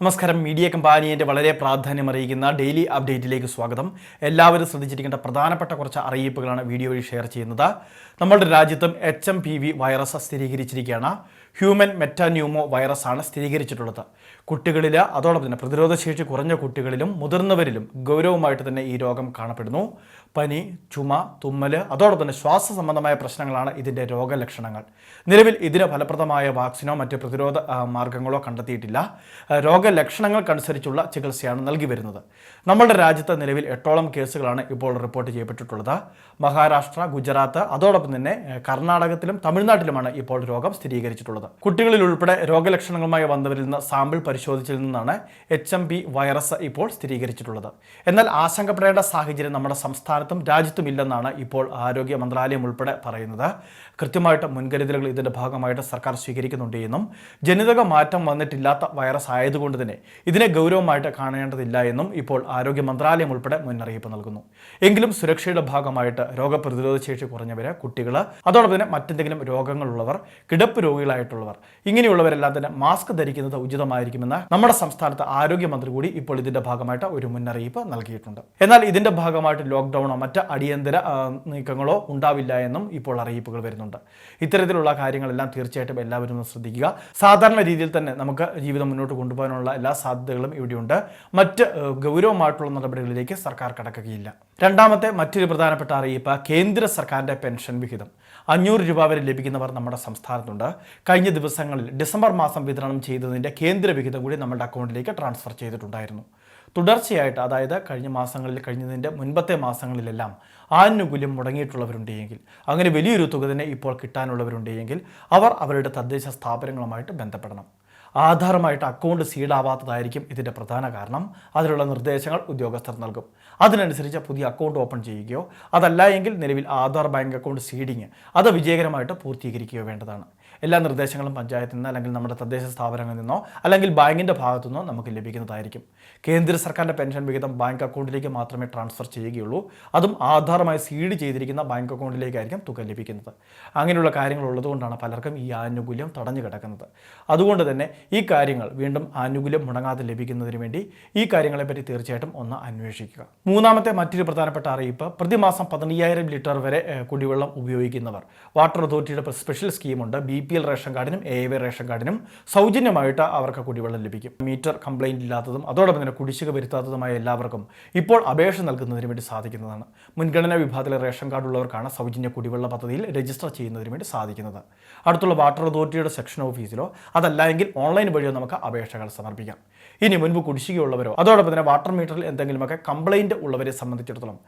നമസ്കാരം. മീഡിയ കമ്പാനിയന്റെ വളരെ പ്രാധാന്യം അറിയിക്കുന്ന ഡെയിലി അപ്ഡേറ്റിലേക്ക് സ്വാഗതം. എല്ലാവരും ശ്രദ്ധിച്ചിരിക്കേണ്ട പ്രധാനപ്പെട്ട കുറച്ച് അറിയിപ്പുകളാണ് വീഡിയോ വഴി ഷെയർ ചെയ്യുന്നത്. നമ്മളുടെ രാജ്യത്തും H M P V virus സ്ഥിരീകരിച്ചിരിക്കുകയാണ്. Human metapneumo virus ആണ് സ്ഥിരീകരിച്ചിട്ടുള്ളത്. കുട്ടികളിൽ അതോടൊപ്പം തന്നെ പ്രതിരോധശേഷി കുറഞ്ഞ കുട്ടികളിലും മുതിർന്നവരിലും ഗൗരവമായിട്ട് തന്നെ ഈ രോഗം കാണപ്പെടുന്നു. പനി ചുമ തുമ്മൽ അതോടൊപ്പം തന്നെ ശ്വാസ സംബന്ധമായ പ്രശ്നങ്ങളാണ് ഇതിന്റെ രോഗലക്ഷണങ്ങൾ. നിലവിൽ ഇതിന് ഫലപ്രദമായ വാക്സിനോ മറ്റ് പ്രതിരോധ മാർഗങ്ങളോ കണ്ടെത്തിയിട്ടില്ല. രോഗലക്ഷണങ്ങൾക്കനുസരിച്ചുള്ള ചികിത്സയാണ് നൽകി വരുന്നത്. നമ്മുടെ രാജ്യത്ത് നിലവിൽ എട്ടോളം കേസുകളാണ് ഇപ്പോൾ റിപ്പോർട്ട് ചെയ്യപ്പെട്ടിട്ടുള്ളത്. മഹാരാഷ്ട്ര ഗുജറാത്ത് അതോടൊപ്പം തന്നെ കർണാടകത്തിലും തമിഴ്നാട്ടിലുമാണ് ഇപ്പോൾ രോഗം സ്ഥിരീകരിച്ചിട്ടുള്ളത്. കുട്ടികളിൽ ഉൾപ്പെടെ രോഗലക്ഷണങ്ങളുമായി വന്നവരിൽ നിന്ന് സാമ്പിൾ പരിശോധിച്ചിൽ നിന്നാണ് എച്ച് എം പി വൈറസ് ഇപ്പോൾ സ്ഥിരീകരിച്ചിട്ടുള്ളത്. എന്നാൽ ആശങ്കപ്പെടേണ്ട സാഹചര്യം നമ്മുടെ സംസ്ഥാനത്തും രാജ്യത്തും ഇല്ലെന്നാണ് ഇപ്പോൾ ആരോഗ്യ മന്ത്രാലയം ഉൾപ്പെടെ പറയുന്നത്. കൃത്യമായിട്ട് മുൻകരുതലുകൾ ഇതിന്റെ ഭാഗമായിട്ട് സർക്കാർ സ്വീകരിക്കുന്നുണ്ട് എന്നും ജനിതക മാറ്റം വന്നിട്ടില്ലാത്ത വൈറസ് ആയതുകൊണ്ട് തന്നെ ഇതിനെ ഗൗരവമായിട്ട് കാണേണ്ടതില്ല എന്നും ഇപ്പോൾ ആരോഗ്യ മന്ത്രാലയം ഉൾപ്പെടെ മുന്നറിയിപ്പ് നൽകുന്നു. എങ്കിലും സുരക്ഷയുടെ ഭാഗമായിട്ട് രോഗപ്രതിരോധ ശേഷി കുറഞ്ഞവരെ കുട്ടികൾ അതോടൊപ്പം തന്നെ മറ്റെന്തെങ്കിലും രോഗങ്ങളുള്ളവർ കിടപ്പ് രോഗികളായിട്ടുള്ളവർ ഇങ്ങനെയുള്ളവരെല്ലാം തന്നെ മാസ്ക് ധരിക്കുന്നത് ഉചിതമായിരിക്കുമെന്ന് നമ്മുടെ സംസ്ഥാനത്ത് ആരോഗ്യമന്ത്രി കൂടി ഇപ്പോൾ ഇതിന്റെ ഭാഗമായിട്ട് ഒരു മുന്നറിയിപ്പ് നൽകിയിട്ടുണ്ട്. എന്നാൽ ഇതിന്റെ ഭാഗമായിട്ട് ലോക്ക്ഡൌണോ മറ്റ് അടിയന്തര നീക്കങ്ങളോ ഉണ്ടാവില്ല എന്നും ഇപ്പോൾ അറിയിപ്പുകൾ വരുന്നുണ്ട്. ഇത്തരത്തിലുള്ള കാര്യങ്ങളെല്ലാം തീർച്ചയായിട്ടും എല്ലാവരും ശ്രദ്ധിക്കുക. സാധാരണ രീതിയിൽ തന്നെ നമുക്ക് ജീവിതം മുന്നോട്ട് കൊണ്ടുപോകാനുള്ള എല്ലാ സാധ്യതകളും ഇവിടെയുണ്ട്. മറ്റ് ഗൗരവമായിട്ടുള്ള നടപടികളിലേക്ക് സർക്കാർ കടക്കുകയില്ല. രണ്ടാമത്തെ മറ്റൊരു പ്രധാനപ്പെട്ട അറിയിപ്പ് കേന്ദ്ര സർക്കാരിന്റെ പെൻഷൻ വിഹിതം. അഞ്ഞൂറ് രൂപ വരെ ലഭിക്കുന്നവർ നമ്മുടെ സംസ്ഥാനത്തുണ്ട്. കഴിഞ്ഞ ദിവസങ്ങളിൽ ഡിസംബർ മാസം വിതരണം ചെയ്തതിന്റെ കേന്ദ്ര വിഹിതം കൂടി നമ്മുടെ അക്കൗണ്ടിലേക്ക് ട്രാൻസ്ഫർ ചെയ്തിട്ടുണ്ടായിരുന്നു. തുടർച്ചയായിട്ട് അതായത് കഴിഞ്ഞ മാസങ്ങളിൽ കഴിഞ്ഞതിന്റെ മുൻപത്തെ മാസങ്ങളിലെല്ലാം ആനുകൂല്യം മുടങ്ങിയിട്ടുള്ളവരുണ്ടെങ്കിൽ അങ്ങനെ വലിയൊരു തുക തന്നെ ഇപ്പോൾ കിട്ടാനുള്ളവരുണ്ടെങ്കിൽ അവർ അവരുടെ തദ്ദേശ സ്ഥാപനങ്ങളുമായിട്ട് ബന്ധപ്പെടണം. ആധാറുമായിട്ട് അക്കൗണ്ട് സീഡാവാത്തതായിരിക്കും ഇതിന്റെ പ്രധാന കാരണം. അതിനുള്ള നിർദ്ദേശങ്ങൾ ഉദ്യോഗസ്ഥർ നൽകും. അതിനനുസരിച്ച് പുതിയ അക്കൗണ്ട് ഓപ്പൺ ചെയ്യുകയോ അതല്ല എങ്കിൽ നിലവിൽ ആധാർ ബാങ്ക് അക്കൗണ്ട് സീഡിങ് അത് വിജയകരമായിട്ട് പൂർത്തീകരിക്കുകയോ വേണ്ടതാണ്. എല്ലാ നിർദ്ദേശങ്ങളും പഞ്ചായത്തിൽ നിന്ന് അല്ലെങ്കിൽ നമ്മുടെ തദ്ദേശ സ്ഥാപനങ്ങളിൽ നിന്നോ അല്ലെങ്കിൽ ബാങ്കിന്റെ ഭാഗത്തു നിന്നോ നമുക്ക് ലഭിക്കുന്നതായിരിക്കും. കേന്ദ്ര സർക്കാരിന്റെ പെൻഷൻ വിഹിതം ബാങ്ക് അക്കൗണ്ടിലേക്ക് മാത്രമേ ട്രാൻസ്ഫർ ചെയ്യുകയുള്ളൂ. അതും ആധാറുമായി സീഡ് ചെയ്തിരിക്കുന്ന ബാങ്ക് അക്കൗണ്ടിലേക്കായിരിക്കും തുക ലഭിക്കുന്നത്. അങ്ങനെയുള്ള കാര്യങ്ങൾ ഉള്ളതുകൊണ്ടാണ് പലർക്കും ഈ ആനുകൂല്യം തടഞ്ഞു കിടക്കുന്നത്. അതുകൊണ്ട് തന്നെ ഈ കാര്യങ്ങൾ വീണ്ടും ആനുകൂല്യം മുടങ്ങാതെ ലഭിക്കുന്നതിന് വേണ്ടി ഈ കാര്യങ്ങളെപ്പറ്റി തീർച്ചയായിട്ടും ഒന്ന് അന്വേഷിക്കുക. മൂന്നാമത്തെ മറ്റൊരു പ്രധാനപ്പെട്ട അറിയിപ്പ് പ്രതിമാസം പതിനയ്യായിരം ലിറ്റർ വരെ കുടിവെള്ളം ഉപയോഗിക്കുന്നവർ. വാട്ടർ അതോറിറ്റിയുടെ സ്പെഷ്യൽ സ്കീമുണ്ട്. ബി പി എൽ റേഷൻ കാർഡിനും എ വൈ റേഷൻ കാർഡിനും സൗജന്യമായിട്ട് അവർക്ക് കുടിവെള്ളം ലഭിക്കും. മീറ്റർ കംപ്ലൈന്റ് ഇല്ലാത്തതും അതോടൊപ്പം തന്നെ കുടിശ്ശിക വരുത്താത്തതുമായ എല്ലാവർക്കും ഇപ്പോൾ അപേക്ഷ നൽകുന്നതിന് വേണ്ടി സാധിക്കുന്നതാണ്. മുൻഗണനാ വിഭാഗത്തിലെ റേഷൻ കാർഡ് ഉള്ളവർക്കാണ് സൗജന്യ കുടിവെള്ള പദ്ധതിയിൽ രജിസ്റ്റർ ചെയ്യുന്നതിന് വേണ്ടി സാധിക്കുന്നത്. അടുത്തുള്ള വാട്ടർ അതോറിറ്റിയുടെ സെക്ഷൻ ഓഫീസിലോ അതല്ലെങ്കിൽ ഓൺലൈൻ വഴിയോ നമുക്ക് അപേക്ഷകൾ സമർപ്പിക്കാം. ഇനി മുൻപ് കുടിശ്ശികയുള്ളവരോ അതോടൊപ്പം തന്നെ വാട്ടർ മീറ്ററിൽ എന്തെങ്കിലുമൊക്കെ കംപ്ലൈന്റ് ഉള്ളവരെ സംബന്ധിച്ചിടത്തോളം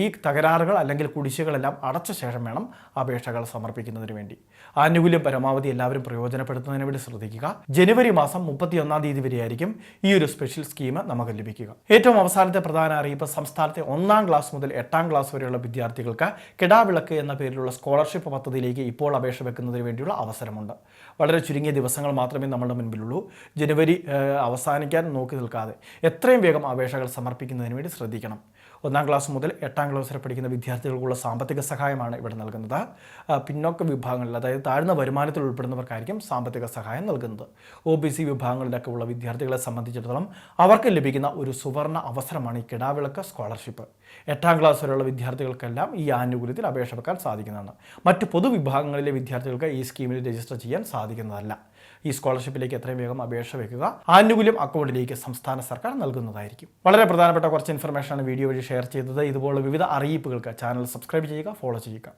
ഈ തകരാറുകൾ അല്ലെങ്കിൽ കുടിശ്ശികളെല്ലാം അടച്ച ശേഷം വേണം അപേക്ഷകൾ സമർപ്പിക്കുന്നതിന് വേണ്ടി. ആനുകൂല്യം പരമാവധി എല്ലാവരും പ്രയോജനപ്പെടുത്തുന്നതിന് വേണ്ടി ശ്രദ്ധിക്കുക. ജനുവരി മാസം മുപ്പത്തിയൊന്നാം തീയതി വരെയായിരിക്കും ഈ ഒരു സ്പെഷ്യൽ സ്കീം നമുക്ക് ലഭിക്കുക. ഏറ്റവും അവസാനത്തെ പ്രധാന അറിയിപ്പ് സംസ്ഥാനത്തെ ഒന്നാം ക്ലാസ് മുതൽ എട്ടാം ക്ലാസ് വരെയുള്ള വിദ്യാർത്ഥികൾക്ക് കിടാവിളക്ക് എന്ന പേരിലുള്ള സ്കോളർഷിപ്പ് പദ്ധതിയിലേക്ക് ഇപ്പോൾ അപേക്ഷ വെക്കുന്നതിന് വേണ്ടിയുള്ള അവസരമുണ്ട്. വളരെ ചുരുങ്ങിയ ദിവസങ്ങൾ മാത്രമേ നമ്മുടെ മുൻപിലുള്ളൂ. ജനുവരി അവസാനിക്കാൻ നോക്കി നിൽക്കാതെ എത്രയും വേഗം അപേക്ഷകൾ സമർപ്പിക്കുന്നതിന് വേണ്ടി ശ്രദ്ധിക്കണം. ഒന്നാം ക്ലാസ് മുതൽ എട്ടാം ക്ലാസ് വരെ പഠിക്കുന്ന വിദ്യാർത്ഥികൾക്കുള്ള സാമ്പത്തിക സഹായമാണ് ഇവിടെ നൽകുന്നത്. പിന്നോക്ക വിഭാഗങ്ങളിൽ അതായത് താഴ്ന്ന വരുമാനത്തിൽ ഉൾപ്പെടുന്നവർക്കായിരിക്കും സാമ്പത്തിക സഹായം നൽകുന്നത്. ഒ ബി സി വിഭാഗങ്ങളിലൊക്കെ ഉള്ള വിദ്യാർത്ഥികളെ സംബന്ധിച്ചിടത്തോളം അവർക്ക് ലഭിക്കുന്ന ഒരു സുവർണ അവസരമാണ് ഈ കിടാവിളക്ക് സ്കോളർഷിപ്പ്. എട്ടാം ക്ലാസ് വരെയുള്ള വിദ്യാർത്ഥികൾക്കെല്ലാം ഈ ആനുകൂല്യത്തിൽ അപേക്ഷ വെക്കാൻ സാധിക്കുന്നതാണ്. മറ്റ് പൊതുവിഭാഗങ്ങളിലെ വിദ്യാർത്ഥികൾക്ക് ഈ സ്കീമിൽ രജിസ്റ്റർ ചെയ്യാൻ സാധിക്കുന്നതല്ല. ഈ സ്കോളർഷിപ്പിലേക്ക് എത്രയും വേഗം അപേക്ഷ വെക്കുക ആനുകൂല്യം അക്കൗണ്ടിലേക്ക് സംസ്ഥാന സർക്കാർ നൽകുന്നതായിരിക്കും. വളരെ പ്രധാനപ്പെട്ട കുറച്ച് ഇൻഫർമേഷനാണ് വീഡിയോ വഴി ഷെയർ ചെയ്തത്. ഇതുപോലുള്ള വിവിധ അറിയിപ്പുകൾക്ക് ചാനൽ സബ്സ്ക്രൈബ് ചെയ്യുക ഫോളോ ചെയ്യുക.